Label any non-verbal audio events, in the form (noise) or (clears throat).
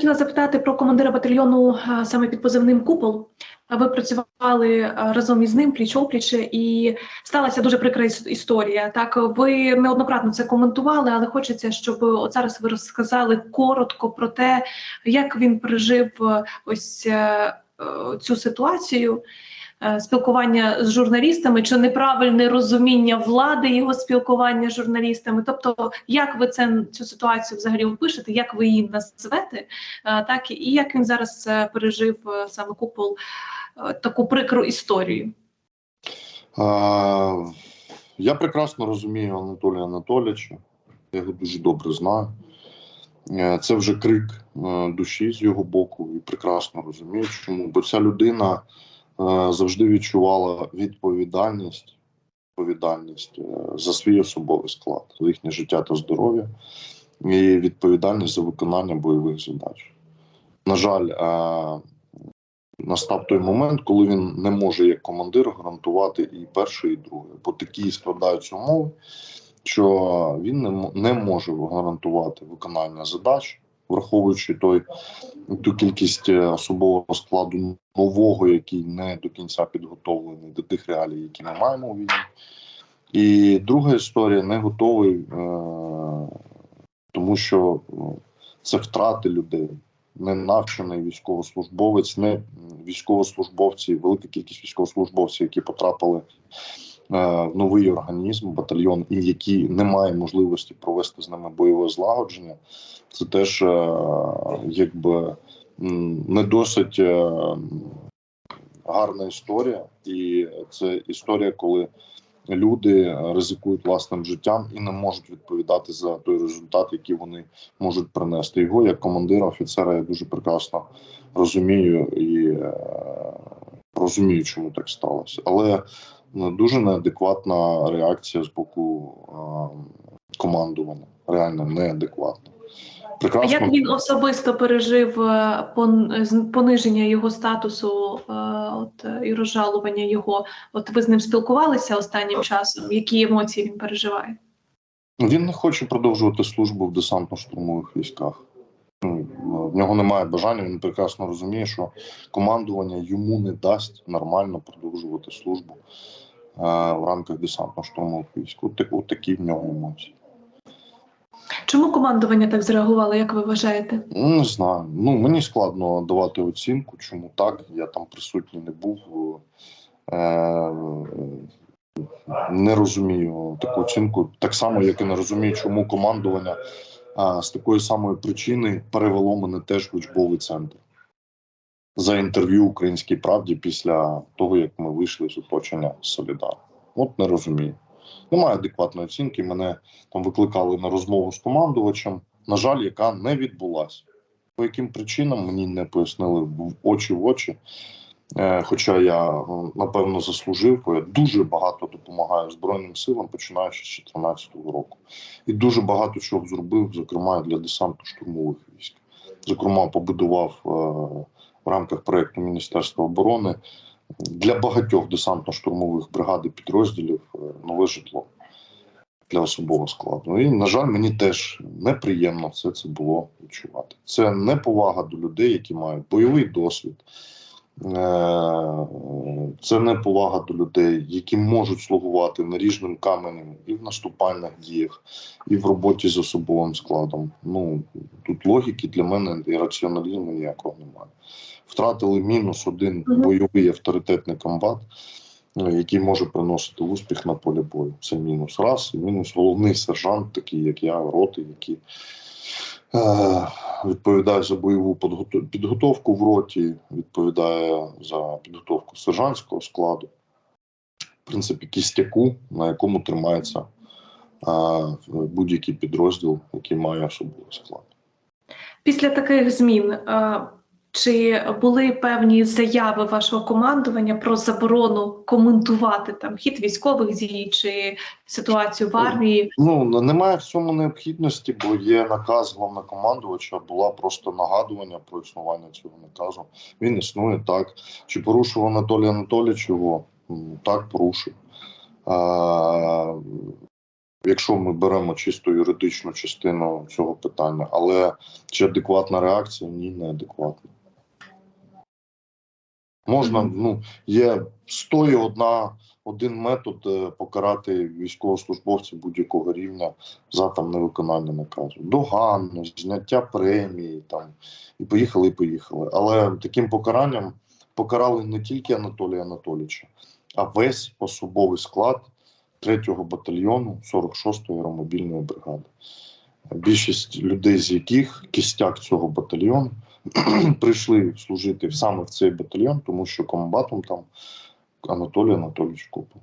хотіла запитати про командира батальйону саме під позивним Купол. Ви працювали разом із ним пліч опліч, і сталася дуже прикра історія. Так, ви неоднократно це коментували, але хочеться, щоб от зараз ви розказали коротко про те, як він пережив ось е, е, цю ситуацію. Е, Спілкування з журналістами чи неправильне розуміння влади його спілкування з журналістами, тобто як ви це цю ситуацію взагалі опишете, як ви її назвете, е, так і як він зараз е, пережив саме купол таку прикру історію. Е, Я прекрасно розумію Анатолія Анатолійовича, я його дуже добре знаю. Це вже крик душі з його боку, і прекрасно розумію, чому. Бо ця людина завжди відчувала відповідальність, відповідальність е, за свій особовий склад, за їхнє життя та здоров'я, і відповідальність за виконання бойових задач. На жаль, е, настав той момент, коли він не може як командир гарантувати і перше, і друге. Бо такі складаються умови, що він не може гарантувати виконання задач, враховуючи той ту кількість е, особового складу нового, який не до кінця підготовлений до тих реалій, які ми маємо у війні. І друга історія не готовий, е, тому що ну, це втрати людей не навчений військовослужбовець, не військовослужбовці, велика кількість військовослужбовців, які потрапили е, новий організм, батальйон, і які не мають можливості провести з ними бойове злагодження. Це теж е, якби не досить е, гарна історія, і це історія, коли люди ризикують власним життям і не можуть відповідати за той результат, який вони можуть принести. Його як командира офіцера я дуже прекрасно розумію і е, розумію, чому так сталося. Але дуже неадекватна реакція з боку командування. Реально неадекватна. Прекрасно як він особисто пережив е, пониження його статусу е, от, е, і розжалування його? От ви з ним спілкувалися останнім часом? Які емоції він переживає? Він не хоче продовжувати службу в десантно-штурмових військах. В нього немає бажання. Він прекрасно розуміє, що командування йому не дасть нормально продовжувати службу е, в рамках десантно-штурмових військ. От, от такі в нього емоції. Чому командування так зреагувало, як ви вважаєте? Ну, Не знаю. Ну мені складно давати оцінку, чому так. Я там присутній не був. Е, не розумію таку оцінку. Так само, як і не розумію, чому командування з такої самої причини перевело мене теж в учбовий центр за інтерв'ю Українській правді після того, як ми вийшли з оточення Солідар. От не розумію. Немає адекватної оцінки. Мене там викликали на розмову з командувачем, на жаль, яка не відбулася. По яким причинам мені не пояснили в очі в очі. Е, Хоча я ну, напевно заслужив, бо я дуже багато допомагаю Збройним силам, починаючи з 2014 року, і дуже багато чого зробив, зокрема для десантно-штурмових військ. Зокрема, побудував е, в рамках проєкту Міністерства оборони для багатьох десантно-штурмових бригад і підрозділів е, нове житло для особового складу. І, на жаль, мені теж неприємно все це було відчувати. Це неповага до людей, які мають бойовий досвід. Е, Це неповага до людей, які можуть слугувати наріжним каменем і в наступальних діях, і в роботі з особовим складом. Ну тут логіки для мене і раціоналізму ніякого немає. Втратили мінус один бойовий авторитетний комбат, е, який може приносити успіх на полі бою. Це мінус раз, і мінус головний сержант, такий як я, роти, які відповідає за бойову підготовку в роті, відповідає за підготовку сержантського складу, в принципі, кістяку, на якому тримається е, будь-який підрозділ, який має особовий склад. Після таких змін е, чи були певні заяви вашого командування про заборону коментувати там хід військових дій чи ситуацію в армії? Ну немає в цьому необхідності, бо є наказ головнокомандувача. Була просто нагадування про існування цього наказу. Він існує так. Чи порушив Анатолій Анатолійович його? Так, порушив. А, якщо ми беремо чисто юридичну частину цього питання, але чи адекватна реакція? Ні, не адекватна. Можна, ну, є 100 і одна, один метод е, покарати військовослужбовців будь-якого рівня за там невиконання наказу. Доганно, зняття премії там, і поїхали, і поїхали. Але таким покаранням покарали не тільки Анатолія Анатолійовича, а весь особовий склад 3-го батальйону 46-ї аеромобільної бригади. Більшість людей, з яких кістяк цього батальйону (clears throat) прийшли служити саме в цей батальйон, тому що комбатом там Анатолій Анатолійович Купол.